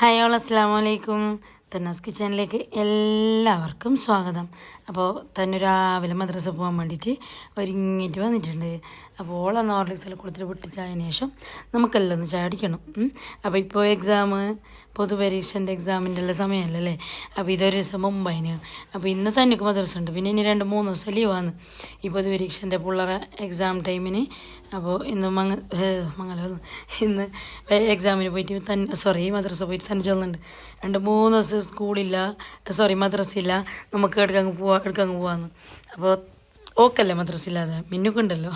Hi all അസ്സാം വലൈക്കും തന്നാസ് കിച്ചണിലേക്ക് എല്ലാവർക്കും സ്വാഗതം. അപ്പോൾ തന്നെ രാവിലെ മദ്രസ പോകാൻ വേണ്ടിയിട്ട് ഒരുങ്ങിയിട്ട് വന്നിട്ടുണ്ട്. അപ്പോൾ ഓളൊന്ന് ഹോർലിക്സിൽ കൊടുത്തിട്ട് വിട്ടിട്ടതിന് ശേഷം നമുക്കെല്ലാം ഒന്ന് ചാടിക്കണം. അപ്പോൾ ഇപ്പോൾ എക്സാം പൊതുപരീക്ഷന്റെ എക്സാമിന്റെ ഉള്ള സമയമല്ലേ അപ്പോൾ ഇതൊരു ദിവസം മുമ്പായിന് അപ്പോൾ ഇന്ന് തന്നെ മദ്രസ ഉണ്ട്. പിന്നെ ഇനി രണ്ട് മൂന്ന് ദിവസം ലീവാണ് ഈ പൊതുപരീക്ഷന്റെ പിള്ളേരെ എക്സാം ടൈമിന് അപ്പോൾ ഇന്ന് മങ്ങ മംഗലം ഇന്ന് എക്സാമിന് പോയിട്ട് തന്നെ സോറി മദ്രസ പോയിട്ട് തന്നെ ചെല്ലുന്നുണ്ട് രണ്ട് മൂന്ന് ദിവസം സ്കൂളില്ല സോറി മദ്രസ ഇല്ല. നമുക്ക് എടുക്കങ്ങ് പോവാ എടുക്കങ്ങ് പോവാന്ന്. അപ്പോൾ ഓക്കല്ലേ മദ്രസില്ലാതെ മിന്നുക്കുണ്ടല്ലോ.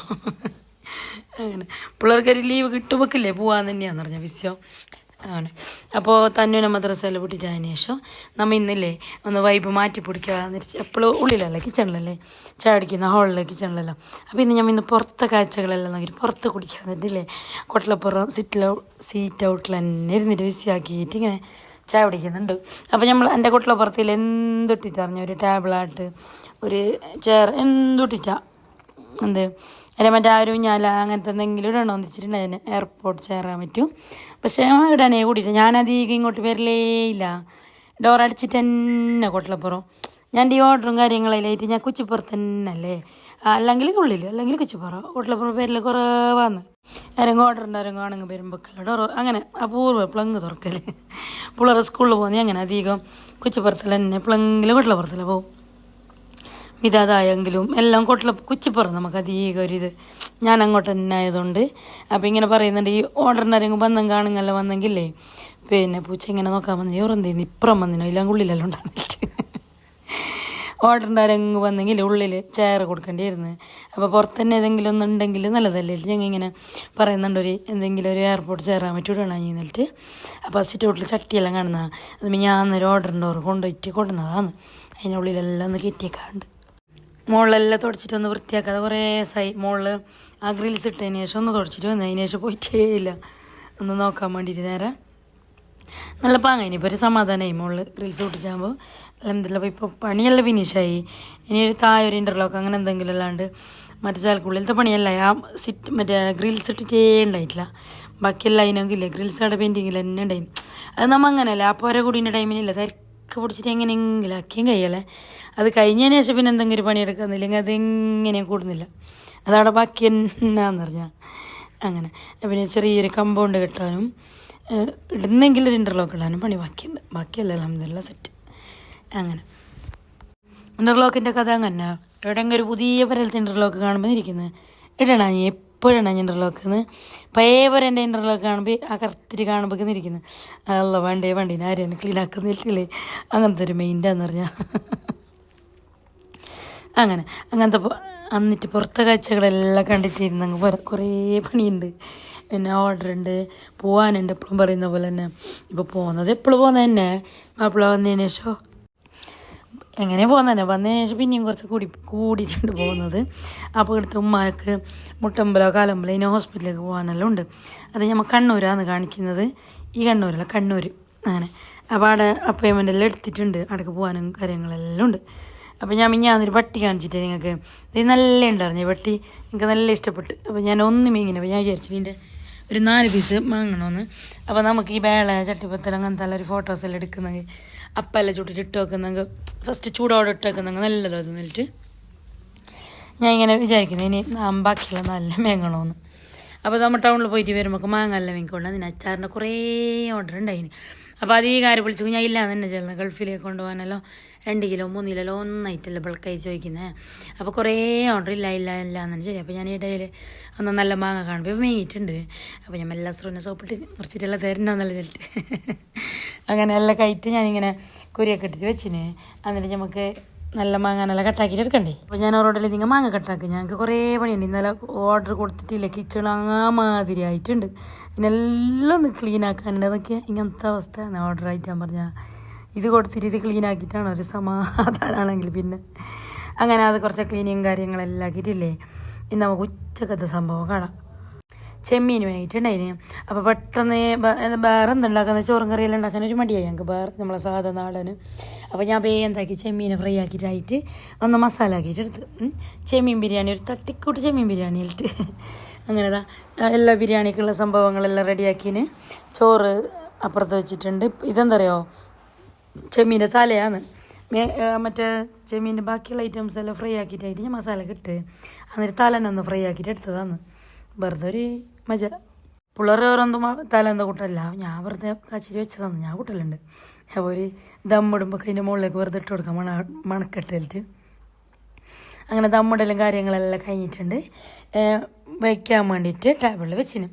അങ്ങനെ. പിള്ളേർക്കൊരു ലീവ് കിട്ടുമ്പോക്കില്ലേ പോവാന്ന് തന്നെയാന്ന് പറഞ്ഞ വിശ്വം. ആണ്. അപ്പോൾ തന്നെ മദ്രസയിൽ വിട്ടിട്ട് അതിന് ശേഷം നമ്മൾ ഇന്നില്ലേ ഒന്ന് വൈബ് മാറ്റി പിടിക്കുക എപ്പോഴും ഉള്ളിലല്ലേ കിച്ചണിലല്ലേ ചായ അടിക്കുന്ന ഹോളിലെ കിച്ചണിലല്ലോ അപ്പോൾ ഇന്ന് ഞാൻ ഇന്ന് പുറത്തെ കാഴ്ചകളെല്ലാം നോക്കിയിട്ട് പുറത്ത് കുടിക്കാൻ എന്നിട്ടില്ലേ കൊട്ടലപ്പുറം സിറ്റിൽ സീറ്റ് ഔട്ടിൽ തന്നെ ഇരുന്നിട്ട് വിസിയാക്കിയിട്ട് ഇങ്ങനെ ചായ കുടിക്കുന്നുണ്ട്. അപ്പോൾ നമ്മൾ എന്റെ കൊട്ടിലപ്പുറത്തിൽ എന്തൊട്ടിട്ടറിഞ്ഞ ഒരു ടേബിളായിട്ട് ഒരു ചെയർ എന്തൊട്ടിട്ട? എന്ത്? അല്ല മറ്റേ ആരും ഞാൻ അങ്ങനത്തെ എന്തെങ്കിലും ഇടണോ എന്ന് വെച്ചിട്ടുണ്ടായിരുന്നു എയർപോർട്ട് ചേരാൻ പറ്റും. പക്ഷേ ഇടാനേ കൂടിയിട്ട് ഞാനധികം ഇങ്ങോട്ട് വരലേ ഇല്ല. ഡോർ അടിച്ചിട്ട് തന്നെ കൊട്ടിലപ്പുറം ഞാൻ ഈ ഓർഡറും കാര്യങ്ങളായിട്ട് ഞാൻ കുച്ചിപ്പുറത്ത് തന്നെ അല്ലേ അല്ലെങ്കിൽ ഉള്ളിൽ അല്ലെങ്കിൽ കുച്ചിപ്പുറം. കൊട്ടിലപ്പുറം പേരിൽ കുറവാന്ന്. ആരെങ്കിലും ആണെങ്കിൽ വരുമ്പോൾ അങ്ങനെ അപൂർവ പ്ലങ്ങ് തുറക്കൽ പിള്ളേർ സ്കൂളിൽ പോകുന്ന അങ്ങനെ അധികം കുച്ചിപ്പുറത്തിൽ തന്നെ പ്ലങ്ങിൽ കൊട്ടിലപ്പുറത്തിൽ പോകും ഇതായെങ്കിലും എല്ലാം കൊട്ടില കുച്ചിപ്പുറം നമുക്ക് അധികം ഇത് ഞാൻ അങ്ങോട്ട് തന്നെ ആയതുകൊണ്ട് അപ്പം ഇങ്ങനെ പറയുന്നുണ്ട് ഈ ഓർഡറിന് ആരെങ്കിലും ബന്ധം കാണുങ്ങല്ല വന്നെങ്കിലേ പിന്നെ പൂച്ച ഇങ്ങനെ നോക്കാൻ വന്നു ഓറെന്തേന്ന് ഇപ്പുറം വന്നിനോ ഇല്ലാങ്കുള്ളിലെല്ലാം ഉള്ളിലെല്ലാം ആരെങ്കിലും വന്നെങ്കിൽ ഉള്ളിൽ ചെയർ കൊടുക്കേണ്ടിയിരുന്നു അപ്പോൾ പുറത്ത് തന്നെ ഏതെങ്കിലും ഒന്നും ഉണ്ടെങ്കിൽ നല്ലതല്ലേ? ഞങ്ങൾ ഇങ്ങനെ പറയുന്നുണ്ട് ഒരു എന്തെങ്കിലും ഒരു എയർപോർട്ട് ചേരാൻ പറ്റൂടാണ് എന്നിട്ട് അപ്പോൾ സിറ്റ് ഔട്ടിൽ ചട്ടിയെല്ലാം കാണുന്നതാണ് അത് ഞാൻ അന്നൊരു ഓർഡറിന്റെ ഓർ കൊണ്ടുപോയിട്ട് കൊണ്ടുവന്നതാണ്. അതിനുള്ളിലെല്ലാം ഒന്ന് കെട്ടിയേക്കാണ്ട് മുകളിലെല്ലാം തുടച്ചിട്ട് ഒന്ന് വൃത്തിയാക്കാതെ കുറേ സൈ മുകളിൽ ആ ഗ്രിൽസ് ഇട്ടതിന് ശേഷം ഒന്ന് തുടച്ചിട്ട് വന്നു. അതിന് ശേഷം പോയിട്ടേ ഇല്ല. ഒന്ന് നോക്കാൻ വേണ്ടിയിട്ട് നേരെ. നല്ല പാങ്ങ ഇപ്പോൾ ഒരു സമാധാനമായി മുകളിൽ ഗ്രിൽസ് പൊട്ടിച്ചാകുമ്പോൾ അലഹമില്ല ഇപ്പോൾ പണിയെല്ലാം ഫിനിഷായി ഇനി ഒരു താഴെ ഒരു ഇന്റർലോക്ക് അങ്ങനെ എന്തെങ്കിലും അല്ലാണ്ട് മറ്റേ ചാലക്കുള്ളിലത്തെ പണിയല്ല. ആ സിറ്റ് മറ്റേ ഗ്രിൽസ് ഇട്ടിട്ടേ ഉണ്ടായിട്ടില്ല ബാക്കിയെല്ലാം അതിനെങ്കിലേ ഗ്രിൽസ് അവിടെ പെയിന്റിങ്ങിൽ തന്നെ ഉണ്ടായി അത് നമ്മ അങ്ങനെയല്ല. ആ പോര കൂടിന്റെ ടൈമിനില്ല തിരക്ക് പിടിച്ചിട്ട് എങ്ങനെയെങ്കിലും ആക്കിയും കഴിയല്ലേ. അത് കഴിഞ്ഞതിന് ശേഷം പിന്നെ എന്തെങ്കിലും പണിയെടുക്കുന്നില്ലെങ്കിൽ അത് എങ്ങനെയും കൂടുന്നില്ല. അതവിടെ ബാക്കി എന്നാന്ന് പറഞ്ഞാൽ അങ്ങനെ. പിന്നെ ചെറിയൊരു കമ്പൗണ്ട് കെട്ടാനും ഇടുന്നെങ്കിൽ ഒരു ഇന്റർലോക്ക് ഇടാനും പണി ബാക്കിയുണ്ട്. ബാക്കിയല്ല അലഹമില്ല സെറ്റ് അങ്ങനെ. ഇന്റർലോക്കിന്റെ കഥ അങ്ങനെ. എവിടെയെങ്കിലും ഒരു പുതിയ പരലത്തെ ഇന്റർലോക്ക് കാണുമ്പോൾ ഇരിക്കുന്നത് ഇടണ നീ എപ്പോഴാണ് ഞാൻ ഇന്റർലോക്ക് പഴയ പോലെ എന്റെ ഇന്റർലോക്ക് കാണുമ്പോൾ ആ കറുത്തിരി കാണുമ്പോൾ ഇരിക്കുന്നത് അല്ല വേണ്ടേ വേണ്ടേ ആരെയാണ് ക്ലീൻ ആക്കുന്നില്ലേ? അങ്ങനത്തെ ഒരു മെയിന്റാന്ന് പറഞ്ഞാൽ അങ്ങനെ. അങ്ങനത്തെ എന്നിട്ട് പുറത്തെ കാഴ്ചകളെല്ലാം കണ്ടിട്ടിരുന്നെങ്കിൽ കുറെ കുറേ പണിയുണ്ട്. പിന്നെ ഓർഡർ ഉണ്ട്. പോകാനുണ്ട് എപ്പോഴും പറയുന്ന പോലെ തന്നെ. ഇപ്പോൾ പോകുന്നത് എപ്പോഴും പോകുന്നത് തന്നെ. മാപ്പിള വന്നതിന് ശേഷം എങ്ങനെ പോകുന്നതന്നെ. വന്നതിന് ശേഷം പിന്നെയും കുറച്ച് കൂടി കൂടിയിട്ടുണ്ട് പോകുന്നത്. അപ്പോൾ ഇവിടുത്തെ ഉമ്മാക്ക് മുട്ടമ്പലോ കാലമ്പലോ ഇനി ഹോസ്പിറ്റലിലേക്ക് പോകാനെല്ലാം ഉണ്ട്. അത് നമ്മൾ കണ്ണൂരാണ് കാണിക്കുന്നത്. ഈ കണ്ണൂരല്ല കണ്ണൂർ അങ്ങനെ. അപ്പോൾ അവിടെ അപ്പോയിൻമെന്റ് എല്ലാം എടുത്തിട്ടുണ്ട്. അവിടേക്ക് പോകാനും കാര്യങ്ങളെല്ലാം ഉണ്ട്. അപ്പോൾ ഞാൻ ഞാനൊരു പട്ടി കാണിച്ചിട്ട് നിങ്ങൾക്ക്. ഇത് നല്ല ഉണ്ടായിരുന്നു പട്ടി. എനിക്ക് നല്ല ഇഷ്ടപ്പെട്ട്. അപ്പോൾ ഞാൻ ഒന്നും ഇങ്ങനെ അപ്പോൾ ഞാൻ വിചാരിച്ചിട്ട് ഒരു നാല് പീസ് വാങ്ങണമെന്ന് അപ്പോൾ നമുക്ക് ഈ വേള ചട്ടിപ്പത്തൽ അങ്ങനത്തെ ഒരു ഫോട്ടോസ് എല്ലാം എടുക്കുന്നെങ്കിൽ അപ്പെല്ലാം ചുട്ടിട്ട് ഇട്ട് വെക്കുന്നെങ്കിൽ ഫസ്റ്റ് ചൂടോടെ ഇട്ട് വെക്കുന്നെങ്കിൽ നല്ലതാണ് അത് എന്നിട്ട്. ഞാൻ ഇങ്ങനെ വിചാരിക്കുന്നത് ഇനി ബാക്കിയുള്ള നല്ല മേങ്ങണമെന്ന് അപ്പോൾ നമ്മൾ ടൗണിൽ പോയിട്ട് വരുമ്പോൾ മാങ്ങ നല്ല മേങ്ങിക്കൊണ്ട് അതിന് അച്ചാറിന്റെ കുറേ ഓർഡർ ഉണ്ടായിന് അപ്പോൾ അത് ഈ കാര്യം വിളിച്ചു. ഞാൻ ഇല്ല തന്നെ ചേർന്ന് ഗൾഫിലേക്ക് കൊണ്ടുപോകാനല്ലോ. രണ്ട് കിലോ മൂന്ന് കിലോ ഒന്നായിട്ടല്ല ബൾക്കായി ചോദിക്കുന്നത് അപ്പോൾ കുറേ ഓർഡർ ഇല്ല ഇല്ല ഇല്ല എന്ന് ശരി. അപ്പോൾ ഞാൻ ഇടയിൽ ഒന്ന് നല്ല മാങ്ങ കാണുമ്പോൾ മേങ്ങിയിട്ടുണ്ട്. അപ്പോൾ ഞാൻ എല്ലാ സ്രോനെ സോപ്പിട്ട് മുറിച്ചിട്ടെല്ലാം തരണമെന്നല്ല ചെല്ലിട്ട് അങ്ങനെ എല്ലാം കഴിച്ച് ഞാനിങ്ങനെ കുരിയൊക്കെ ഇട്ടിട്ട് വെച്ചിന്. എന്നിട്ട് നമുക്ക് നല്ല മാങ്ങ നല്ല കട്ടാക്കിയിട്ട് എടുക്കണ്ടേ? അപ്പോൾ ഞാൻ ഓർഡറിൽ നിങ്ങൾ മാങ്ങ കട്ടാക്കി. ഞങ്ങൾക്ക് കുറേ പണിയുണ്ട്. ഇന്നലെ ഓർഡർ കൊടുത്തിട്ടില്ല. കിച്ചൺ അങ്ങാ ആയിട്ടുണ്ട്. ഇതിനെല്ലാം ഒന്ന് ക്ലീൻ ആക്കാനുണ്ട് അതൊക്കെ ഇങ്ങനത്തെ അവസ്ഥ ഓർഡർ ആയിട്ട് ഞാൻ പറഞ്ഞാൽ ഇത് കൊടുത്തിട്ട് ഇത് ക്ലീൻ ആക്കിയിട്ടാണ് ഒരു സമാധാനമാണെങ്കിൽ പിന്നെ. അങ്ങനെ അത് കുറച്ച് ക്ലീനിങ് കാര്യങ്ങളെല്ലാം ആക്കിയിട്ടില്ലേ? ഇന്ന് നമുക്ക് ഉച്ചക്കത്തെ സംഭവം കാണാം. ചെമ്മീൻ വാങ്ങിയിട്ടുണ്ടായിന് അപ്പോൾ പെട്ടെന്ന് വേറെ എന്തുണ്ടാക്കുന്ന ചോറും കറിയെല്ലാം ഉണ്ടാക്കാൻ ഒരു മടിയായി. ഞങ്ങൾക്ക് വേറെ നമ്മളെ സാധാ നാടന്. അപ്പോൾ ഞാൻ വേഗം എന്താക്കി ചെമ്മീനെ ഫ്രൈ ആക്കിയിട്ടായിട്ട് ഒന്ന് മസാല ആക്കിയിട്ടെടുത്ത് ചെമ്മീൻ ബിരിയാണി ഒരു തട്ടിക്കൂട്ട് ചെമ്മീൻ ബിരിയാണി ആയിട്ട്. അങ്ങനെതാ എല്ലാ ബിരിയാണിക്കുള്ള സംഭവങ്ങളെല്ലാം റെഡിയാക്കിന്. ചോറ് അപ്പുറത്ത് വെച്ചിട്ടുണ്ട്. ഇതെന്താ അറിയോ ചെമ്മീന്റെ തലയാണ് മറ്റേ ചെമ്മീന്റെ ബാക്കിയുള്ള ഐറ്റംസ് എല്ലാം ഫ്രൈ ആക്കിയിട്ടായിട്ട് ഞാൻ മസാല കിട്ടുക അന്നേരം തലനൊന്ന് ഫ്രൈ ആക്കിയിട്ട് എടുത്തതാണ്. വെറുതെ ഒരു മജ. പിള്ളേർ ഓരോന്നും തല എന്താ കൂട്ടല്ല ഞാൻ വെറുതെ കച്ചിരി വെച്ചതാണ്. ഞാൻ കൂട്ടലുണ്ട്. അപ്പോൾ ഒരു ദമ്മിടുമ്പോൾ അതിന്റെ മുകളിലേക്ക് വെറുതെ ഇട്ട് കൊടുക്കാം മണ മണക്കെട്ടിട്ട് അങ്ങനെ ദമ്മിടലും കാര്യങ്ങളെല്ലാം കഴിഞ്ഞിട്ടുണ്ട്. വയ്ക്കാൻ വേണ്ടിയിട്ട് ടേബിളിൽ വെച്ചിന്.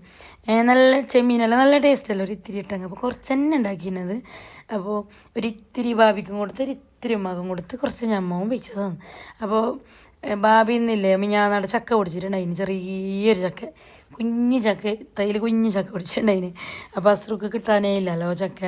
നല്ല ചെമ്മീനെല്ലാം നല്ല ടേസ്റ്റല്ല? ഒരു ഇത്തിരി ഇട്ടങ്ങ്. അപ്പോൾ കുറച്ച് തന്നെ ഉണ്ടാക്കിയത് അപ്പോൾ ഒരു ഇത്തിരി ബാബിക്കും കൊടുത്ത് ഒരു ഇത്തിരി ഉമ്മാക്കും കൊടുത്ത് കുറച്ച് ഞമ്മവും വെച്ചതാണ്. അപ്പോൾ ബാബി ഇന്നില്ലേ? മിഞ്ഞാന്നാട് ചക്ക പൊടിച്ചിട്ടുണ്ടായിന് ചെറിയൊരു ചക്ക. കുഞ്ഞു ചക്ക തൈയിൽ കുഞ്ഞു ചക്ക പിടിച്ചിട്ടുണ്ടായിന് അപ്പോൾ അസ്രുക്ക് കിട്ടാനേ ഇല്ലല്ലോ ചക്ക.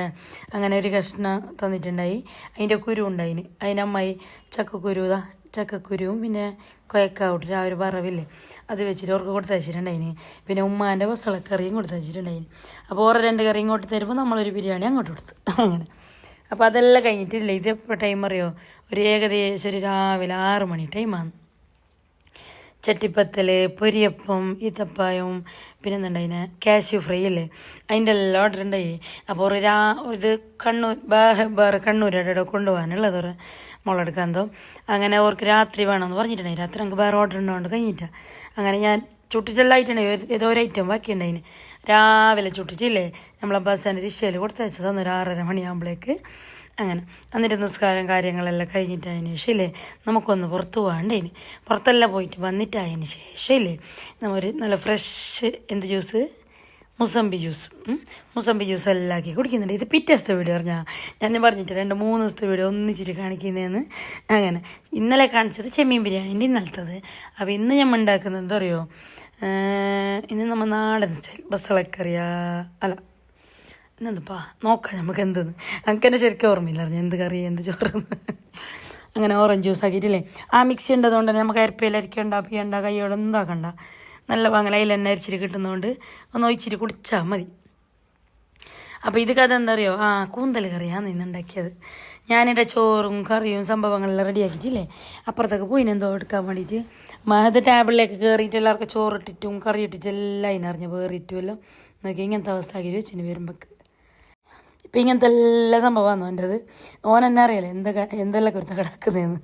അങ്ങനെ ഒരു കഷ്ണം തന്നിട്ടുണ്ടായി. അതിന്റെ കുരു ഉണ്ടായിന്. അതിനമ്മായി ചക്കക്കുരുതാ ചക്കക്കുരുവും പിന്നെ കൊയക്കാവൂട്ടിട്ട് ആ ഒരു വറവില്ലേ അത് വെച്ചിട്ട് അവർക്ക് കൊടുത്ത് വെച്ചിട്ടുണ്ടായിന് പിന്നെ ഉമ്മാന്റെ വസളക്കറിയും കൊടുത്ത് വെച്ചിട്ടുണ്ടായിന് അപ്പോൾ ഓരോ രണ്ട് കറി ഇങ്ങോട്ട് തരുമ്പോൾ നമ്മളൊരു ബിരിയാണി അങ്ങോട്ട് കൊടുത്തു. അങ്ങനെ. അപ്പോൾ അതെല്ലാം കഴിഞ്ഞിട്ടില്ല. ഇത് ടൈം അറിയോ? ഒരു ഏകദേശം ഒരു രാവിലെ ആറ് മണി ടൈമാണ് ചട്ടിപ്പത്തൽ പൊരിയപ്പം ഈത്തപ്പായവും പിന്നെ എന്തുണ്ടായിന് കാഷ്യൂ ഫ്രൈ അല്ലേ? അതിന്റെ എല്ലാം ഓർഡർ ഉണ്ടായി. അപ്പോൾ ഒരു രാ ഇത് കണ്ണൂർ വേറെ വേറെ കണ്ണൂരായിട്ട് കൊണ്ടുപോകാനുള്ളത് ഒരു മുളകെടുക്കാന്തോ അങ്ങനെ അവർക്ക് രാത്രി വേണമെന്ന് പറഞ്ഞിട്ടുണ്ടായി. രാത്രി നമുക്ക് വേറെ ഓർഡർ ഉണ്ടോണ്ട് കഴിഞ്ഞിട്ടാണ് അങ്ങനെ ഞാൻ ചുട്ടിട്ടെല്ലാം ആയിട്ടുണ്ടായി ഏതോ ഒരു ഐറ്റം ബാക്കി ഉണ്ടായിന് രാവിലെ ചുട്ടിട്ടില്ലേ നമ്മളെ കൊടുത്ത് റിക്ഷയിൽ കൊടുത്തയച്ചതാണ് ഒരു ആറര മണിയാകുമ്പോഴേക്ക് അങ്ങനെ. എന്നിട്ട് നിസ്കാരം കാര്യങ്ങളെല്ലാം കഴിഞ്ഞിട്ട് അതിന് ശേഷം ഇല്ലേ നമുക്കൊന്ന് പുറത്ത് പോകാണ്ടേന് പുറത്തെല്ലാം പോയിട്ട് വന്നിട്ട് അതിന് ശേഷം ഇല്ലേ നമ്മൊരു നല്ല ഫ്രഷ് എന്ത് juice mosambi juice mosambi juice എല്ലാം ആക്കി കുടിക്കുന്നുണ്ട്. ഇത് പിറ്റേത്തെ വീഡിയോ പറഞ്ഞാൽ ഞാൻ പറഞ്ഞിട്ട് രണ്ട് മൂന്ന് ദിവസത്തെ വീഡിയോ ഒന്നിച്ചിട്ട് കാണിക്കുന്നതെന്ന് അങ്ങനെ. ഇന്നലെ കാണിച്ചത് ചെമ്മീൻ ബിരിയാണീന്റെ ഇന്നലത്തത്. അപ്പോൾ ഇന്ന് ഞാൻ ഉണ്ടാക്കുന്നത് എന്താ പറയുമോ ഇന്ന് നമ്മൾ നാടൻ സ്റ്റൈൽ ബസ്സളക്കറിയ അല്ല ഇന്നെന്താ നോക്കാം നമുക്ക് എന്തെന്ന്. നമുക്ക് തന്നെ ശരിക്കും ഓർമ്മയില്ല അറിഞ്ഞു എന്ത് കറി എന്ത് ചോറെന്ന് അങ്ങനെ ഓറഞ്ച് ജ്യൂസ് ആക്കിയിട്ടില്ലേ? ആ മിക്സി ഉണ്ടതുകൊണ്ട് തന്നെ നമുക്ക് അരിപ്പയിൽ അരിക്കണ്ട പിയണ്ട കൈയോടെ എന്താക്കണ്ട നല്ല വാങ്ങലയിൽ എണ്ണ അരിച്ചിട്ട് കിട്ടുന്നതുകൊണ്ട് ഒന്ന് ഒഴിച്ചിട്ട് കുടിച്ചാൽ മതി. അപ്പോൾ ഇത് കഥ എന്താ അറിയോ ആ കൂന്തൽ കറിയാണ് ഇന്ന് ഉണ്ടാക്കിയത് ഞാനിവിടെ ചോറും കറിയും സംഭവങ്ങളെല്ലാം റെഡിയാക്കിയിട്ടില്ലേ? അപ്പുറത്തൊക്കെ പോയിന് എന്തോ എടുക്കാൻ വേണ്ടിയിട്ട്. മഹത് ടേബിളിലേക്ക് കയറിയിട്ട് എല്ലാവർക്കും ചോറിട്ടിട്ടും കറി ഇട്ടിട്ട് എല്ലാം അതിനറിഞ്ഞ് വേറിട്ടുമല്ലോ നോക്കി ഇങ്ങനത്തെ അവസ്ഥ ആക്കി വെച്ചിന് വരുമ്പോൾക്ക് ഇപ്പം ഇങ്ങനത്തെ എല്ലാ സംഭവമാണോ എന്റെ അത് ഓൻ എന്നെ അറിയാലോ എന്താ എന്തെല്ലാം കുറിച്ച് കിടക്കുന്നതെന്ന്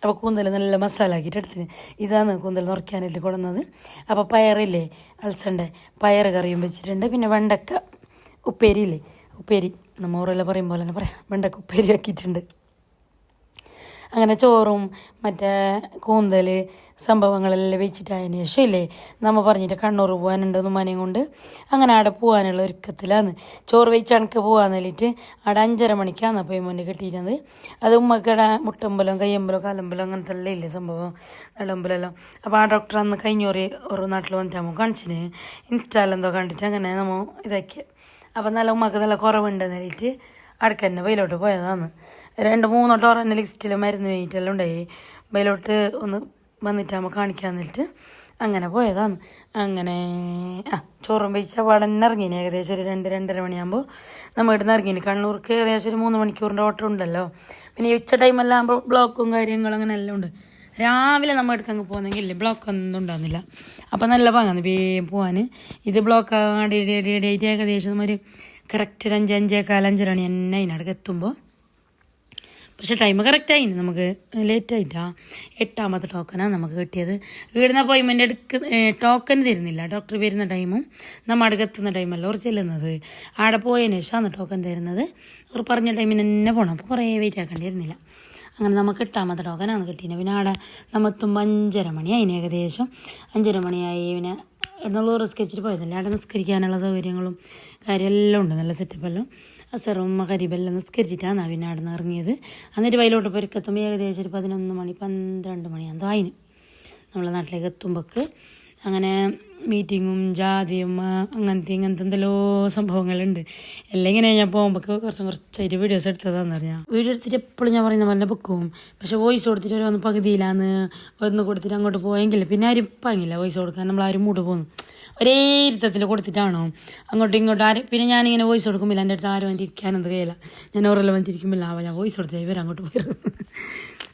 അപ്പോൾ കൂന്തൽ നല്ല മസാല ആക്കിയിട്ട് എടുത്തിന്. ഇതാണ് കൂന്തൽ നുറയ്ക്കാനായിട്ട് കൊടുന്നത് അപ്പോൾ പയറില്ലേ അൾസന്റെ പയർ കറിയും വെച്ചിട്ടുണ്ട്. പിന്നെ വെണ്ടക്ക. ഉപ്പേരിയില്ലേ? ഉപ്പേരി. നമ്മ ഓരോല്ല പറയും പോലെ തന്നെ പറയാം. വെണ്ടക്ക ഉപ്പേരി ആക്കിയിട്ടുണ്ട്. അങ്ങനെ ചോറും മറ്റേ കൂന്തൽ സംഭവങ്ങളെല്ലാം വെച്ചിട്ട് അതിന് ശേഷം ഇല്ലേ നമ്മൾ പറഞ്ഞിട്ട് കണ്ണൂർ പോകാനുണ്ട് ഉമ്മാനെയും കൊണ്ട്. അങ്ങനെ അവിടെ പോകാനുള്ള ഒരുക്കത്തിലാണ് ചോറ് വെച്ച് അണക്ക് പോകാൻ വേണ്ടിയിട്ട് അവിടെ അഞ്ചര മണിക്കാണ് അപ്പോൾ മുന്നേ കിട്ടിയിരുന്നത്. അത് ഉമ്മക്കട മുട്ടമ്പലം കയ്യമ്പലം കാലമ്പലം അങ്ങനത്തെ എല്ലാം ഇല്ലേ സംഭവം നടമ്പലെല്ലാം. അപ്പോൾ ആ ഡോക്ടർ അന്ന് കഴിഞ്ഞോറി ഒരു നാട്ടിൽ വന്നിട്ട് നമ്മൾ കാണിച്ചിന്. ഇൻസ്റ്റാലെന്തോ കണ്ടിട്ട് അങ്ങനെ നമ്മൾ ഇതാക്കി അപ്പം നല്ല ഉമ്മക്ക് നല്ല കുറവുണ്ടെന്ന് വെച്ചിട്ട് അടുക്ക തന്നെ വെയിലോട്ട് പോയതാണ്. രണ്ട് മൂന്നോ ടോറന്റെ ലിസ്റ്റിൽ മരുന്ന് വേണ്ടിയിട്ടെല്ലാം ഉണ്ടായി. വെയിലോട്ട് ഒന്ന് വന്നിട്ടാകുമ്പോൾ കാണിക്കാന്ന് വെച്ചിട്ട് അങ്ങനെ പോയതാണ്. അങ്ങനെ ആ ചോറും വെച്ച പാടന്നെ ഇറങ്ങിന് ഏകദേശം ഒരു രണ്ട് രണ്ടര മണിയാകുമ്പോൾ നമ്മൾ ഇവിടുന്ന് ഇറങ്ങിന്. കണ്ണൂർക്ക് ഏകദേശം ഒരു മൂന്ന് മണിക്കൂറിന്റെ ഓട്ടം ഉണ്ടല്ലോ. പിന്നെ ഈ ഉച്ച ടൈമെല്ലാം ആകുമ്പോൾ ബ്ലോക്കും കാര്യങ്ങളും അങ്ങനെ എല്ലാം ഉണ്ട്. രാവിലെ നമ്മൾ എടുക്കാൻ പോകുന്നെങ്കിൽ ഇല്ലേ? ബ്ലോക്ക് ഒന്നും ഉണ്ടാകുന്നില്ല അപ്പം നല്ല പാങ്ങാന്ന് വേഗം പോകാൻ ഇത് ബ്ലോക്ക് ആടി ഇടി ഇടി ഇടി ആയിട്ട് ഏകദേശം ഒരു കറക്റ്റ് ഒരു അഞ്ച് അഞ്ചേക്കാൽ അഞ്ചര മണി തന്നെ അതിനടുക്ക് എത്തുമ്പോൾ പക്ഷെ ടൈം കറക്റ്റായി നമുക്ക്. ലേറ്റ് ആയിട്ടാ. എട്ടാമത്തെ ടോക്കനാണ് നമുക്ക് കിട്ടിയത്. ഇവിടുന്ന് അപ്പോയിൻമെന്റ് എടുക്ക ടോക്കൺ തരുന്നില്ല. ഡോക്ടർ വരുന്ന ടൈമും നമ്മൾ അടുക്ക് എത്തുന്ന ടൈമല്ല ഉറച്ച് ചെല്ലുന്നത്. ആടെ പോയതിന് ശേഷമാണ് ടോക്കൺ തരുന്നത്. അവർ പറഞ്ഞ ടൈമിന് തന്നെ പോകണം അപ്പോൾ കുറേ വെയിറ്റ് ആക്കേണ്ടി വരുന്നില്ല. അങ്ങനെ നമുക്ക് എട്ടാമത്തെ ടോക്കനാണ് കിട്ടിയത്. പിന്നെ അവിടെ നമ്മൾ എത്തുമ്പോൾ അഞ്ചര മണിയായി ഇനി ഏകദേശം. അഞ്ചര മണിയായി. പിന്നെ എഴുന്നൂറ് സ്കെച്ചിൽ പോയതല്ലേ? അവിടെ നിസ്കരിക്കാനുള്ള സൗകര്യങ്ങളും കാര്യമെല്ലാം ഉണ്ട്. നല്ല സെറ്റപ്പെല്ലാം അസറും കരിബെല്ലാം നിസ്കരിച്ചിട്ടാണ് പിന്നെ അവിടെ നിന്ന് ഇറങ്ങിയത്. എന്നിട്ട് വയലോട്ട് പൊരുക്കെത്തുമ്പോൾ ഏകദേശം ഒരു പതിനൊന്ന് മണി പന്ത്രണ്ട് മണിയാണ് ആയിന്. നമ്മളെ നാട്ടിലേക്ക് എത്തുമ്പോൾക്ക് അങ്ങനെ മീറ്റിങ്ങും ജാതിയും അങ്ങനത്തെ ഇങ്ങനത്തെ എന്തെല്ലോ സംഭവങ്ങളുണ്ട്. ഇങ്ങനെ ഞാൻ പോകുമ്പോൾ കുറച്ചും കുറച്ചായിട്ട് വീഡിയോസ് എടുത്തതാന്ന് അറിയാം വീഡിയോ എടുത്തിട്ട് എപ്പോഴും ഞാൻ പറയുന്ന നല്ല ബുക്കും പക്ഷെ വോയിസ് കൊടുത്തിട്ട് ഒരു ഒന്ന് പകുതിയിലാന്ന് ഒന്ന് കൊടുത്തിട്ട് അങ്ങോട്ട് പോയെങ്കിൽ പിന്നെ ആരും പങ്ങില്ല വോയിസ് കൊടുക്കാൻ. നമ്മൾ ആരും മൂട് പോകുന്നു. ഒരേ ഇരുത്തത്തിൽ കൊടുത്തിട്ടാണോ? അങ്ങോട്ടും ഇങ്ങോട്ടും ആരും പിന്നെ ഞാനിങ്ങനെ വോയിസ് കൊടുക്കുമ്പോൾ എന്റെ അടുത്ത് ആരും വന്നിരിക്കാനൊന്നും കഴിയില്ല. ഞാൻ ഓരെല്ലാം വന്നിരിക്കുമ്പോൾ ആവാം ഞാൻ വോയിസ് കൊടുത്താൽ ഇവർ അങ്ങോട്ട് പോയിരുന്നു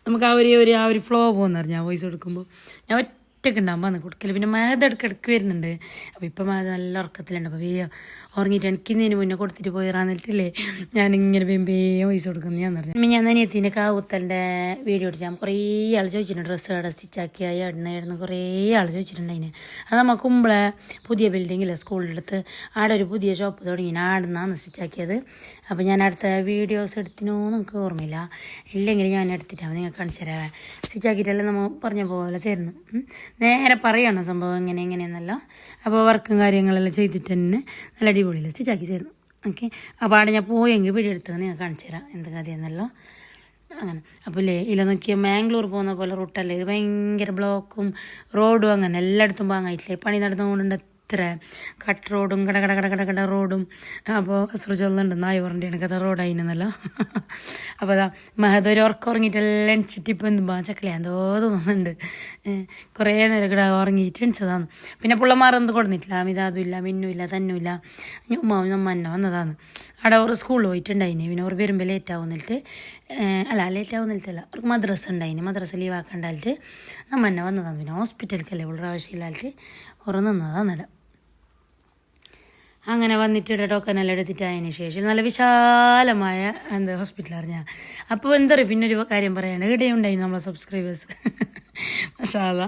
നമുക്ക് ആ ഒരു ആ ഒരു ഫ്ലോ പോകുന്നറിഞ്ഞാൽ വോയിസ് കൊടുക്കുമ്പോൾ ഞാൻ ഒറ്റയ്ക്ക് ഉണ്ടാകുമ്പോൾ അന്ന് കൊടുക്കൽ പിന്നെ മേത ഇടയ്ക്ക് ഇടയ്ക്ക് വരുന്നുണ്ട്. അപ്പോൾ ഇപ്പം മേത നല്ല ഉറക്കത്തിലുണ്ട്. അപ്പോൾ വേഗം ഉറങ്ങിയിട്ട് എനിക്കുന്നതിന് മുന്നേ കൊടുത്തിട്ട് പോയി ഇറാന്നിട്ടില്ലേ ഞാനിങ്ങനെ വേഗം പൈസ കൊടുക്കുന്നു. ഞാൻ പറഞ്ഞു. ഞാൻ അനിയത്തിന്റെ കാവുത്തലിന്റെ വീഡിയോ എടുത്താൽ കുറേ ആൾ ചോദിച്ചിട്ടുണ്ട്. ഡ്രസ്സ് അവിടെ സ്റ്റിച്ചാക്കിയ എണ്ണയായിരുന്നു കുറേ ആൾ ചോദിച്ചിട്ടുണ്ട് അതിന്. അത് നമ്മൾ കുമ്പളെ പുതിയ ബിൽഡിങ്ങിൽ സ്കൂളിന്റെ അടുത്ത്. ആടെ ഒരു പുതിയ ഷോപ്പ് തുടങ്ങി. ഞാൻ നിന്നാണ് സ്റ്റിച്ചാക്കിയത് അപ്പോൾ ഞാൻ അടുത്ത വീഡിയോസ് എടുത്തിനോ നിങ്ങൾക്ക് ഓർമ്മയില്ല. ഇല്ലെങ്കിൽ ഞാൻ എടുത്തിട്ടാണ് നിങ്ങൾക്ക് കാണിച്ചു തരാം സ്റ്റിച്ചാക്കിയിട്ടല്ല നമ്മൾ പറഞ്ഞ പോലെ തരുന്നു. നേരെ പറയണം സംഭവം എങ്ങനെ എങ്ങനെയെന്നല്ല അപ്പോൾ വർക്കും കാര്യങ്ങളെല്ലാം ചെയ്തിട്ട് തന്നെ നല്ല അടിപൊളി സ്റ്റിച്ചാക്കി തരുന്നു. ഓക്കെ അപ്പോൾ അവിടെ ഞാൻ പോയെങ്കിൽ വീഡിയോ എടുത്തത് നിങ്ങൾ കാണിച്ചു തരാം എന്ത് കഥയെന്നല്ല. അങ്ങനെ. അപ്പോൾ ഇല്ലേ ഇല്ല നോക്കിയാൽ മാംഗ്ലൂർ പോകുന്ന പോലെ റൂട്ടല്ലേ ഇത് ഭയങ്കര ബ്ലോക്കും റോഡും അങ്ങനെ എല്ലായിടത്തും പാങ്ങായിട്ടില്ലേ? പണി നടന്നുകൊണ്ടുണ്ട് എത്ര കട്ട് റോഡും കട കട കട കട കട റോഡും. അപ്പോൾ അസുറ നായ് നായ പറഞ്ഞിട്ടാണ് കഥ റോഡായിന്നല്ലോ അപ്പോൾ അതാ മഹദ് ഒരു ഉറക്കം ഉറങ്ങിയിട്ടെല്ലാം എണിച്ചിട്ട് ഇപ്പോൾ എന്ത് ചക്കളി എന്തോ തോന്നുന്നുണ്ട്. കുറേ നേരം ഇവിടെ ഉറങ്ങിയിട്ട് എണിച്ചതാണ്. പിന്നെ പിള്ളമാരൊന്നും കൊടുന്നിട്ടില്ല അമിതാതും ഇല്ല മിന്നും ഇല്ല തന്നും ഇല്ല. ഉമ്മാവും നമ്മ തന്നെ വന്നതാണ്. അവിടെ അവർ സ്കൂളിൽ പോയിട്ടുണ്ടായിന് പിന്നെ അവർ വരുമ്പോൾ ലേറ്റ് ആവുന്നിട്ട് അല്ല ലേറ്റ് ആവുന്നിട്ടല്ല അവർക്ക് മദ്രസ ഉണ്ടായിന് മദ്രസ ലീവ് ആക്കണ്ടായിട്ട് നമ്മ തന്നെ വന്നതാണ്. പിന്നെ ഹോസ്പിറ്റലിലേക്കല്ലേ ഉള്ള ആവശ്യമില്ലായിട്ട് ഓർ നിന്നതാണ് ഇവിടെ അങ്ങനെ വന്നിട്ട് ടോക്കൻ എല്ലാം എടുത്തിട്ട് അതിന് ശേഷം നല്ല വിശാലമായ എന്താ ഹോസ്പിറ്റൽ ഞാൻ. അപ്പോൾ എന്താ പറയുക പിന്നെ ഒരു കാര്യം ഇവിടെ ഉണ്ടായി നമ്മളെ സബ്സ്ക്രൈബേഴ്സ് മഷാല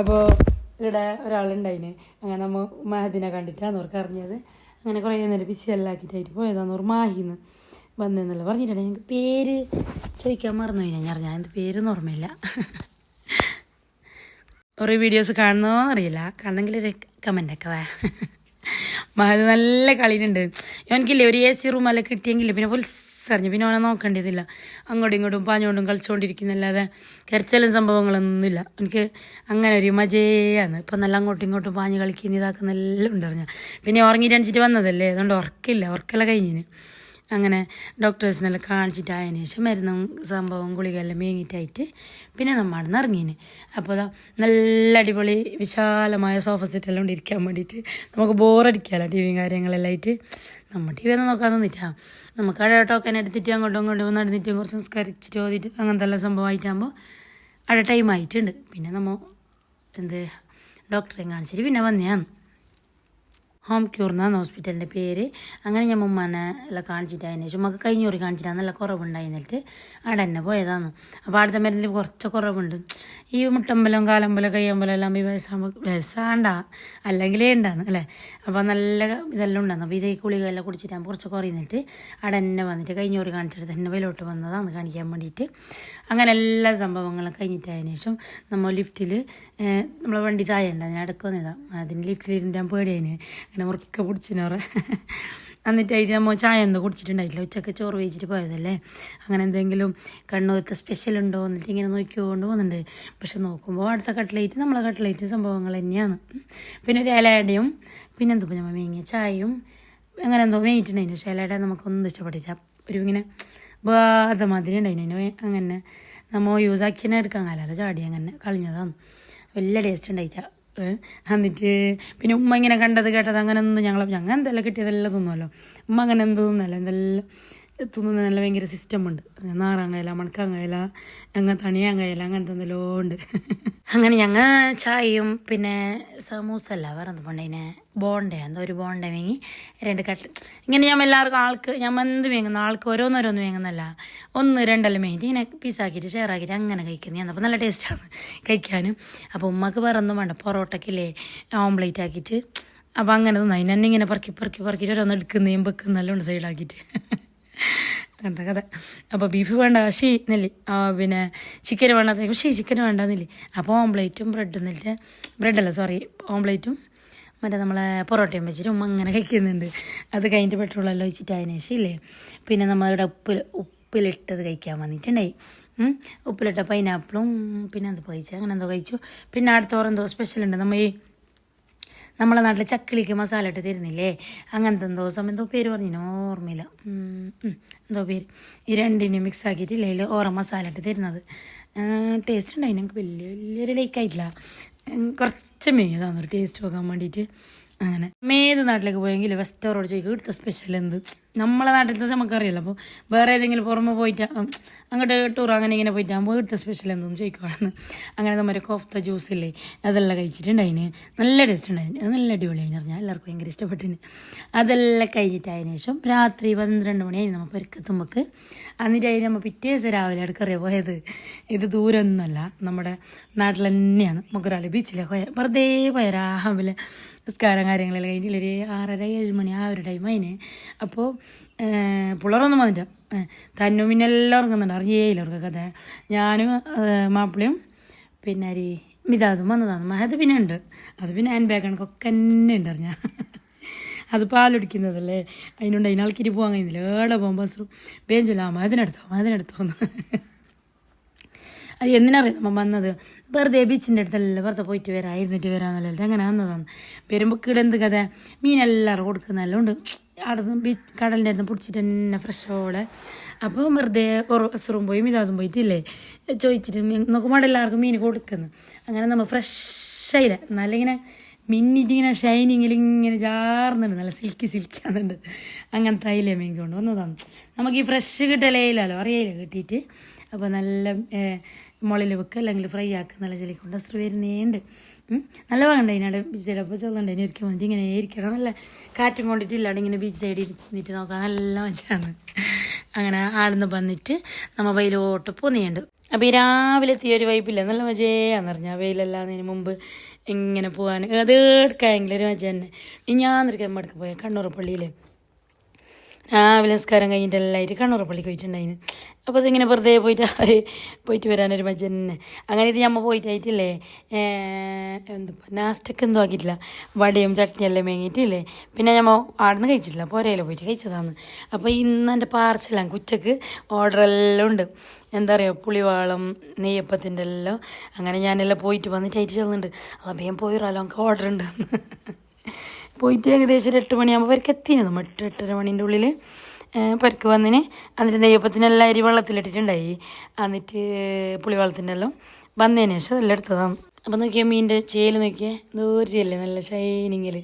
അപ്പോൾ ഇവിടെ ഒരാളുണ്ടായിന്. അങ്ങനെ നമ്മൾ മഹദിനെ കണ്ടിട്ടാണ് അവർക്ക് അറിഞ്ഞത്. അങ്ങനെ കുറേ നേരം ബിസി എല്ലാം ആക്കിയിട്ടായിട്ട് പോയതാണ് അവർ മാഹിന്ന് വന്നെന്നല്ല പറഞ്ഞിട്ടുണ്ട് ഞങ്ങൾക്ക് പേര് ചോദിക്കാൻ മറന്നു ഞാൻ ഞാൻ എന്റെ പേരൊന്നും ഓർമ്മയില്ല. കുറേ വീഡിയോസ് കാണുന്നോ അറിയില്ല. കാണണമെങ്കിൽ ഒരു കമന്റൊക്കെ വാ. മഹത് നല്ല കളിയിലുണ്ട്. എനിക്കില്ലേ ഒരു എ സി റൂമെല്ലാം കിട്ടിയെങ്കിൽ പിന്നെ പുൽസറിഞ്ഞു പിന്നെ അവനെ നോക്കേണ്ടതില്ല. അങ്ങോട്ടും ഇങ്ങോട്ടും പാഞ്ഞോണ്ടും കളിച്ചുകൊണ്ടിരിക്കുന്നല്ലാതെ കരച്ചലും സംഭവങ്ങളൊന്നുമില്ല. എനിക്ക് അങ്ങനെ ഒരു മജയാണ്. ഇപ്പം നല്ല അങ്ങോട്ടും ഇങ്ങോട്ടും പാഞ്ഞ് കളിക്കുന്ന ഇതാക്കുന്ന എല്ലാം ഉണ്ടറിഞ്ഞ. പിന്നെ ഉറങ്ങിയിട്ട് അണിച്ചിട്ട് വന്നതല്ലേ? അതുകൊണ്ട് ഉറക്കില്ല. ഉറക്കല കഴിഞ്ഞിന്. അങ്ങനെ ഡോക്ടേഴ്സിനെല്ലാം കാണിച്ചിട്ട് ആയതിനു ശേഷം മരുന്നും സംഭവം ഗുളികയെല്ലാം മേങ്ങിയിട്ടായിട്ട് പിന്നെ നമ്മൾ ഇറങ്ങീന്. അപ്പോൾ അതാ നല്ല അടിപൊളി വിശാലമായ സോഫ സെറ്റെല്ലാം ഉണ്ട് ഇരിക്കാൻ വേണ്ടിയിട്ട് നമുക്ക് ബോറടിക്കാമല്ലോ ടി വിയും കാര്യങ്ങളെല്ലാം ആയിട്ട്. നമ്മൾ ടി വി ഒന്നും നോക്കാൻ നിന്നിട്ടാ. നമുക്ക് അവിടെ ടോക്കൻ എടുത്തിട്ട് അങ്ങോട്ടും ഇങ്ങോട്ടും നടന്നിട്ട് കുറച്ച് സംസ്കരിച്ചിട്ട് ഓതിട്ട് അങ്ങനത്തെ എല്ലാം സംഭവമായിട്ടാകുമ്പോൾ അവിടെ ടൈം ആയിട്ടുണ്ട്. പിന്നെ നമ്മൾ എന്ത് ഡോക്ടറെ കാണിച്ചിട്ട് പിന്നെ വന്നെയാണ് ഹോം ക്യൂർ എന്നാണ് ഹോസ്പിറ്റലിന്റെ പേര്. അങ്ങനെ ഞാൻ മുമ്മാനെ എല്ലാം കാണിച്ചിട്ട് അതിന് ശേഷം നമുക്ക് ഒരു കാണിച്ചിട്ട് നല്ല കുറവുണ്ടായിരുന്നിട്ട് അവിടെ തന്നെ പോയതാണ്. അപ്പോൾ അടുത്ത മരുന്നിൽ കുറച്ച് കുറവുണ്ട്. ഈ മുട്ടമ്പലം കാലമ്പലം കയ്യമ്പലം എല്ലാം ഈ വയസ്സാകുമ്പോൾ വയസ്സാണ്ട. അല്ലെങ്കിലേ ഉണ്ടാന്ന് അല്ലേ? അപ്പോൾ നല്ല ഇതെല്ലാം ഉണ്ടായിരുന്നു അപ്പോൾ ഇതേ ഈ ഗുളികയെല്ലാം കുടിച്ചിട്ടാകുമ്പോൾ കുറച്ച് കുറയുന്നിട്ട് അവിടെ തന്നെ വന്നിട്ട് കഴിഞ്ഞൂറി കാണിച്ചിട്ട് തന്നെ വെയിലോട്ട് വന്നതാണ് കാണിക്കാൻ വേണ്ടിയിട്ട്. അങ്ങനെ എല്ലാ സംഭവങ്ങളും കഴിഞ്ഞിട്ടായതിനു ശേഷം നമ്മൾ ലിഫ്റ്റിൽ നമ്മളെ വണ്ടി താഴെ ഉണ്ട് അതിനടക്ക് വന്നതാണ് അതിന് ലിഫ്റ്റിൽ ഇരുന്നിട്ട് പേടിയതിന് അങ്ങനെ മുറുക്കെ പിടിച്ചിനോറെ എന്നിട്ട് അതിൽ നമ്മൾ ചായ എന്തോ കുടിച്ചിട്ടുണ്ടായിട്ടില്ല. ഉച്ചയ്ക്ക് ചോറ് വെച്ചിട്ട് പോയതല്ലേ. അങ്ങനെ എന്തെങ്കിലും കണ്ണൂരത്തെ സ്പെഷ്യൽ ഉണ്ടോ എന്നിട്ട് ഇങ്ങനെ നോക്കിക്കൊണ്ട് പോകുന്നുണ്ട്. പക്ഷെ നോക്കുമ്പോൾ അടുത്ത കട്ട്ലേറ്റ് നമ്മളെ കട്ട്ലേറ്റ് സംഭവങ്ങൾ തന്നെയാണ്. പിന്നെ ഒരു ഇലയുടെയും പിന്നെ എന്തോ നമ്മൾ മേങ്ങിയ ചായയും അങ്ങനെ എന്തോ മേയിട്ടുണ്ടായിരുന്നു പക്ഷേ ഇലയുടെ നമുക്കൊന്നും ഇഷ്ടപ്പെട്ടില്ല. ഒരു ഇങ്ങനെ ബാധ മാതിരി ഉണ്ടായിരുന്നു അങ്ങനെ നമ്മൾ യൂസ് ആക്കിയതിനെ എടുക്കാൻ കാലല്ലോ ചാടി അങ്ങനെ കളഞ്ഞതാണ്. വലിയ ടേസ്റ്റ് ഉണ്ടായിട്ടാ. ഏഹ് എന്നിട്ട് പിന്നെ ഉമ്മ ഇങ്ങനെ കണ്ടത് കേട്ടത് അങ്ങനെ ഒന്നും ഞങ്ങൾ ഞങ്ങൾ എന്തെല്ലാം കിട്ടിയതെല്ലാം തിന്നുമല്ലോ ഉമ്മ അങ്ങനെ എന്ത് തിന്നല്ല എന്തെല്ലാം തിന്നുന്ന നല്ല ഭയങ്കര സിസ്റ്റം ഉണ്ട് മണക്കാങ്കയില ഞങ്ങൾ തണിയാങ്കയില കയല അങ്ങനത്തെ എന്തെല്ലോ ഉണ്ട് അങ്ങനെ ഞങ്ങൾ ചായയും പിന്നെ സമൂസ അല്ല എന്താ പണ്ടതിനെ ബോണ്ട എന്തോ ഒരു ബോണ്ട വേങ്ങി രണ്ട് കട്ട് ഇങ്ങനെ ഞാൻ എല്ലാവർക്കും ആൾക്ക് ഞാൻ എന്ത് വേങ്ങുന്ന ആൾക്ക് ഓരോന്നോരോന്ന് വേങ്ങുന്നല്ല. ഒന്ന് രണ്ടെല്ലാം വേങ്ങിയിട്ട് ഇങ്ങനെ പീസാക്കിയിട്ട് ഷെയർ ആക്കിയിട്ട് അങ്ങനെ കഴിക്കുന്നത്. അപ്പോൾ നല്ല ടേസ്റ്റാണ് കഴിക്കാനും. അപ്പോൾ ഉമ്മക്ക് വേറെ ഒന്നും വേണ്ട പൊറോട്ടക്കില്ലേ ഓംപ്ലേറ്റ് ആക്കിയിട്ട്. അപ്പോൾ അങ്ങനെ തന്നെ. അതിനെ ഇങ്ങനെ പറക്കി പറക്കി പറക്കിയിട്ട് ഓരോന്ന് എടുക്കുന്നതും വെക്കുന്നതെല്ലാം ഉണ്ട് സൈഡാക്കിയിട്ട് അങ്ങനത്തെ കഥ അപ്പോൾ ബീഫ് വേണ്ട ശീ നെല്ലി പിന്നെ ചിക്കൻ വേണ്ട ശീ ചിക്കൻ വേണ്ട നെല്ലി അപ്പോൾ ഓംപ്ലേറ്റും ബ്രെഡും നെല്ലിട്ട് ബ്രെഡല്ല സോറി ഓംപ്ലേറ്റും മറ്റേ നമ്മളെ പൊറോട്ടയും വെച്ചിട്ട് ഉമ്മ അങ്ങനെ കഴിക്കുന്നുണ്ട്. അത് കഴിഞ്ഞിട്ട് പെട്രോളെല്ലാം വെച്ചിട്ട് അതിന് ശേഷം ഇല്ലേ? പിന്നെ നമ്മളിവിടെ ഉപ്പിൽ ഉപ്പിലിട്ടത് കഴിക്കാൻ വന്നിട്ടുണ്ടായി. ഉപ്പിലിട്ട പൈനാപ്പിളും പിന്നെ എന്തോ കഴിച്ചു? അങ്ങനെ എന്തോ കഴിച്ചു. പിന്നെ അടുത്ത എന്തോ സ്പെഷ്യൽ ഉണ്ട്. നമ്മൾ ഈ നമ്മളെ നാട്ടിൽ ചക്കിളിക്ക് മസാല ഇട്ട് തരുന്നില്ലേ? അങ്ങനത്തെ എന്തോ സമയം എന്തോ പേര് പറഞ്ഞു ഓർമ്മയില്ല. എന്തോ പേര്. ഈ രണ്ടിനും മിക്സ് ആക്കിയിട്ടില്ലേ ഇതിൽ ഓറ മസാല ഇട്ട് തരുന്നത്. ടേസ്റ്റ് ഉണ്ടായി ഞങ്ങൾക്ക് വലിയ വലിയൊരു ലൈക്കായിട്ടില്ല കുറച്ച് മേങ്ങിയതാണ് ഒരു ടേസ്റ്റ് നോക്കാൻ വേണ്ടിയിട്ട് അങ്ങനെ. ഏത് നാട്ടിലേക്ക് പോയെങ്കിൽ വെസ്റ്റോറോട് ചോദിക്കും ഇവിടുത്തെ സ്പെഷ്യൽ എന്ത്? നമ്മളെ നാട്ടിലത്തെ നമുക്കറിയില്ല. അപ്പോൾ വേറെ ഏതെങ്കിലും പുറമെ പോയിട്ട് അങ്ങോട്ട് ടൂർ അങ്ങനെ ഇങ്ങനെ പോയിട്ട് ആകുമ്പോൾ ഇവിടുത്തെ സ്പെഷ്യൽ എന്തെന്ന് ചോദിക്കുവാണെന്ന് അങ്ങനെ നമ്മുടെ കോഫ്ത ജ്യൂസ് ഇല്ലേ അതെല്ലാം കഴിച്ചിട്ടുണ്ടായിന് നല്ല ടേസ്റ്റ് ഉണ്ടായിന്. അത് നല്ല അടിപൊളിയായി പറഞ്ഞാൽ എല്ലാവർക്കും ഭയങ്കര ഇഷ്ടപ്പെട്ടിന്. അതെല്ലാം കഴിഞ്ഞിട്ടായതിനു ശേഷം രാത്രി പന്ത്രണ്ട് മണിയായി നമ്മൾ പെരുക്കത്തുമ്പക്ക്. എന്നിട്ടായി നമ്മൾ പിറ്റേ ദിവസം രാവിലെ അടുക്കറിയ പോയത്. ഇത് ദൂരമൊന്നുമല്ല നമ്മുടെ നാട്ടിൽ തന്നെയാണ്. മുഗ്രാല ബീച്ചിലെ പോയ. വെറുതെ പോയ. രാവിലെ നിസ്കാരം കാര്യങ്ങളെല്ലാം കഴിഞ്ഞിട്ട് ഒരു ആറര ഏഴ് മണി ആ ഒരു ടൈം അതിന് അപ്പോൾ പിള്ളേരൊന്നും വന്നിട്ട് തന്നും പിന്നെ എല്ലാം ഉറങ്ങുന്നുണ്ട്. അറിയേയില്ല അവർക്ക് കഥ. ഞാനും മാപ്പിളയും പിന്നെ അരി മിതാദും വന്നതാണ്. മഹത് പിന്നെ ഉണ്ട്. അത് പിന്നെ ഹാൻഡ് ബാഗ് കണക്കൊക്കെ തന്നെ ഉണ്ട് അറിഞ്ഞാൽ അത് പാലൊടിക്കുന്നതല്ലേ അതിനുണ്ട്. അതിനാൾക്കിരി പോകാൻ കഴിയുന്നില്ല. ഏടെ പോകുമ്പോൾ ബസ് ബേഞ്ചില്ല അതിനെടുത്തോ അതിനെടുത്തോന്ന് അത് എന്തിനറിയാം വന്നത്? വെറുതെ ബീച്ചിന്റെ അടുത്തല്ല വെറുതെ പോയിട്ട് വരാം ഇരുന്നിട്ട് വരാമെന്നല്ല അങ്ങനെ വന്നതാണ്. വരുമ്പോൾ എന്ത് കഥ മീനെല്ലാവരും കൊടുക്കുന്നതെല്ലാം ഉണ്ട്. അവിടെ നിന്ന് ബീച്ച് കടലിന്റെ അടുത്ത് പിടിച്ചിട്ട് തന്നെ ഫ്രഷോടെ അപ്പോൾ വെറുതെ ഒരു ബസ്റും പോയി മിതാതും പോയിട്ടില്ലേ? ചോദിച്ചിട്ട് നോക്കുമ്പോൾ എല്ലാവർക്കും മീൻ കൊടുക്കുന്നു. അങ്ങനെ നമ്മൾ ഫ്രഷായില്ല എന്നാലിങ്ങനെ ഇങ്ങനെ മിന്നിട്ട് ഇങ്ങനെ ഷൈനിങ്ങിൽ ഇങ്ങനെ ചാർന്നുണ്ട് നല്ല സിൽക്കി സിൽക്കി ആകുന്നുണ്ട് അങ്ങനത്തെ അയില മീൻ കൊണ്ട് വന്നതാണ്. നമുക്ക് ഈ ഫ്രഷ് കിട്ടലേ ഇല്ലല്ലോ അറിയില്ല കിട്ടിയിട്ട്. അപ്പോൾ നല്ല മുളയിൽ വെക്കുക അല്ലെങ്കിൽ ഫ്രൈ ആക്കുക നല്ല ചെലിക്കൊണ്ട് അസ്ത്ര വരുന്നേണ്ട്. നല്ല വാങ്ങണ്ട അതിനവിടെ ബീച്ച് സൈഡ് അപ്പോൾ ചെറുതുണ്ട് അതിന് ഒരിക്കൽ മതി ഇങ്ങനെ ഇരിക്കണം. നല്ല കാറ്റും കൊണ്ടിട്ടില്ലാണ്ട് ഇങ്ങനെ ബീച്ച് സൈഡിൽ ഇരുന്നിട്ട് നോക്കാൻ നല്ല മച്ചാണ് അങ്ങനെ ആടുന്ന് വന്നിട്ട് നമ്മൾ വെയിലോട്ട് പോന്നിയുണ്ട് അപ്പോൾ ഈ രാവിലെ എത്തിയ ഒരു വൈപ്പില്ല നല്ല മജയാന്ന് പറഞ്ഞാൽ വെയിലല്ലാതിന് മുമ്പ് ഇങ്ങനെ പോകാൻ അത് എടുക്കാമെങ്കിലും ഒരു മജ തന്നെ ഞാൻ നിൽക്കാൻ മടക്ക് പോയ കണ്ണൂർ പള്ളിയിൽ രാവിലെ നിസ്കാരം കഴിഞ്ഞിട്ട് എല്ലാവരും കണ്ണൂർ പള്ളിക്ക് പോയിട്ടുണ്ടായിന്. അപ്പോൾ ഇതിങ്ങനെ വെറുതെ പോയിട്ട് അവർ പോയിട്ട് വരാനൊരു മജ്ജ തന്നെ. അങ്ങനെ ഇത് ഞമ്മ പോയിട്ടായിട്ടില്ലേ? എന്താ നാസ്റ്റൊക്കെ എന്തോ ആക്കിയിട്ടില്ല. വടയും ചട്നിയെല്ലാം മേങ്ങിയിട്ടില്ലേ? പിന്നെ ഞമ്മ ആടുന്ന് കഴിച്ചിട്ടില്ല. പോരയിൽ പോയിട്ട് കഴിച്ചതാണ്. അപ്പോൾ ഇന്ന് എന്റെ പാർസലാണ് ഉച്ചയ്ക്ക് ഓർഡറെല്ലാം ഉണ്ട്. എന്താ പറയുക പുളിവാളം നെയ്യപ്പത്തിന്റെ എല്ലാം. അങ്ങനെ ഞാനെല്ലാം പോയിട്ട് വന്നിട്ട് അയച്ചു ചെല്ലുന്നുണ്ട് അത് വേഗം പോയിറാലോ നമുക്ക് ഓർഡർ ഉണ്ട്. പോയിട്ട് ഏകദേശം ഒരു എട്ട് മണിയാകുമ്പോൾ അവർക്ക് നമ്മൾ എട്ട് എട്ടര മണീന്റെ ഉള്ളിൽ പരുക്ക് വന്നിന്. എന്നിട്ട് നെയ്യപ്പത്തിനെല്ലാം അരി വെള്ളത്തിലിട്ടിട്ടുണ്ടായി. എന്നിട്ട് പുളിവെള്ളത്തിന്റെ എല്ലാം വന്നതിന് ശേഷം അതെല്ലാം എടുത്തതാണ്. അപ്പോൾ നോക്കിയാൽ മീനിന്റെ ചേൽ നോക്കിയാൽ ദൂരെ ചേൽ നല്ല ഷൈനിങ്ങിൽ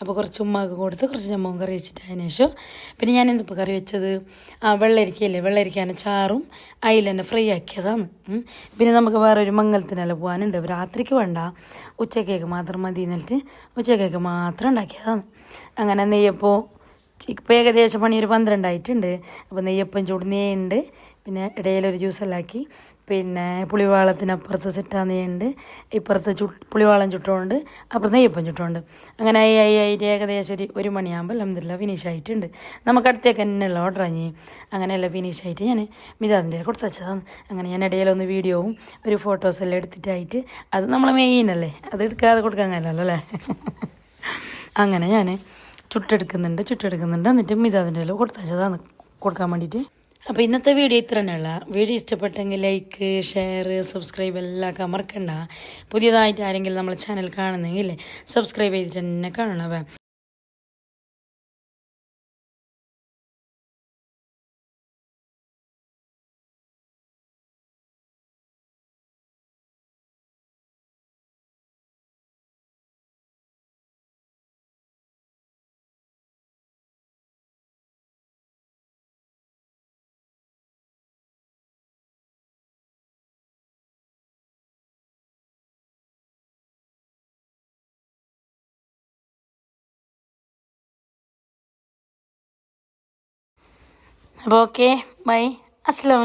അപ്പോൾ കുറച്ച് ഉമ്മാക്ക് കൊടുത്ത് കുറച്ച് ചമ്മവും കറി വെച്ചിട്ട് അതിന് ശേഷം പിന്നെ ഞാൻ എന്തിപ്പോൾ കറി വെച്ചത്? ആ വെള്ളരിക്കയല്ലേ വെള്ളരിക്കാനെ ചാറും അതിൽ തന്നെ ഫ്രൈ ആക്കിയതാണ്. പിന്നെ നമുക്ക് വേറെ ഒരു മംഗലത്തിനെല്ലാം പോകാനുണ്ട് രാത്രിക്ക് വേണ്ട ഉച്ചക്കേക്ക് മാത്രം മതി എന്നിട്ട് ഉച്ചക്കേക്ക് മാത്രം ഉണ്ടാക്കിയതാണ്. അങ്ങനെ നെയ്യപ്പോൾ ഇപ്പോൾ ഏകദേശം പണി ഒരു പന്ത്രണ്ടായിട്ടുണ്ട്. അപ്പോൾ നെയ്യപ്പം ചുടുന്നേയുണ്ട് പിന്നെ ഇടയിലൊരു ജ്യൂസ് ആക്കി പിന്നെ പുളിവാളത്തിനപ്പുറത്ത് സെറ്റാന്നേയുണ്ട്. ഇപ്പുറത്ത് ചു പുളിവാളം ചുട്ടുകൊണ്ട് അപ്പുറത്ത് നെയ്യപ്പം ചുട്ടുകൊണ്ട്. അങ്ങനെ ആയി ആയി ആയിട്ട് ഏകദേശം ഒരു ഒരു മണിയാകുമ്പോൾ അലഹമില്ല ഫിനിഷ് ആയിട്ടുണ്ട്. നമുക്ക് അടുത്തേക്ക് തന്നെയുള്ള ഓർഡർ ആഞ്ഞി അങ്ങനെയെല്ലാം ഫിനിഷ് ആയിട്ട് ഞാൻ മിതാദിന്റെ കൊടുത്തു വെച്ചതാണ്. അങ്ങനെ ഞാൻ ഇടയിലൊന്ന് വീഡിയോവും ഒരു ഫോട്ടോസെല്ലാം എടുത്തിട്ടായിട്ട് അത് നമ്മളെ മെയിൻ അല്ലേ? അത് എടുക്കാതെ കൊടുക്കാൻ അല്ലേ? അങ്ങനെ ഞാൻ ചുട്ടെടുക്കുന്നുണ്ട് ചുട്ടെടുക്കുന്നുണ്ട്. എന്നിട്ട് മിതാദിന്റെ കൊടുത്തച്ചതാണ് കൊടുക്കാൻ വേണ്ടിയിട്ട്. അപ്പോൾ ഇന്നത്തെ വീഡിയോ ഇത്ര തന്നെയുള്ള വീഡിയോ ഇഷ്ടപ്പെട്ടെങ്കിൽ ലൈക്ക് ഷെയർ സബ്സ്ക്രൈബ് എല്ലാം അമർക്കണ്ട പുതിയതായിട്ട് ആരെങ്കിലും നമ്മളെ ചാനൽ കാണുന്നെങ്കിൽ സബ്സ്ക്രൈബ് ചെയ്തിട്ട് തന്നെ കാണണം. അപ്പോൾ ഓക്കെ ബൈ അസ്സാം